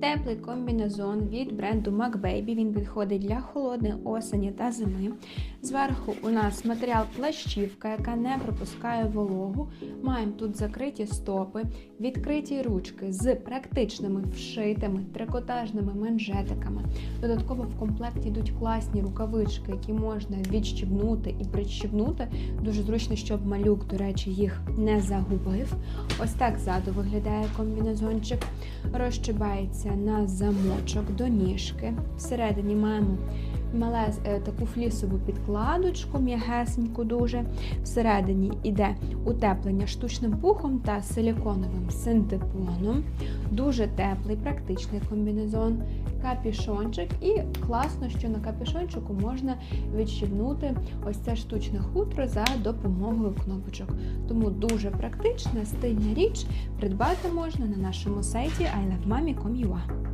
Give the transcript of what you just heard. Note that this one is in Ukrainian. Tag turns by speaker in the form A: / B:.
A: Теплий комбінезон від бренду MacBaby. Він підходить для холодної осені та зими. Зверху у нас матеріал плащівка, яка не пропускає вологу. Маємо тут закриті стопи, відкриті ручки з практичними вшитими трикотажними манжетиками. Додатково в комплекті йдуть класні рукавички, які можна відщібнути і прищібнути. Дуже зручно, щоб малюк, до речі, їх не загубив. Ось так ззаду виглядає комбінезончик. Розчибається на замочок до ніжки. Всередині маємо мале е, таку флісову підкладочку, м'ягесеньку дуже. Всередині йде утеплення штучним пухом та силіконовим синтепоном. Дуже теплий, практичний комбінезон, капішончик. І класно, що на капішончику можна відщібнути ось це штучне хутро за допомогою кнопочок. Тому дуже практична, стильна річ. Придбати можна на нашому сайті ilovemami.com.ua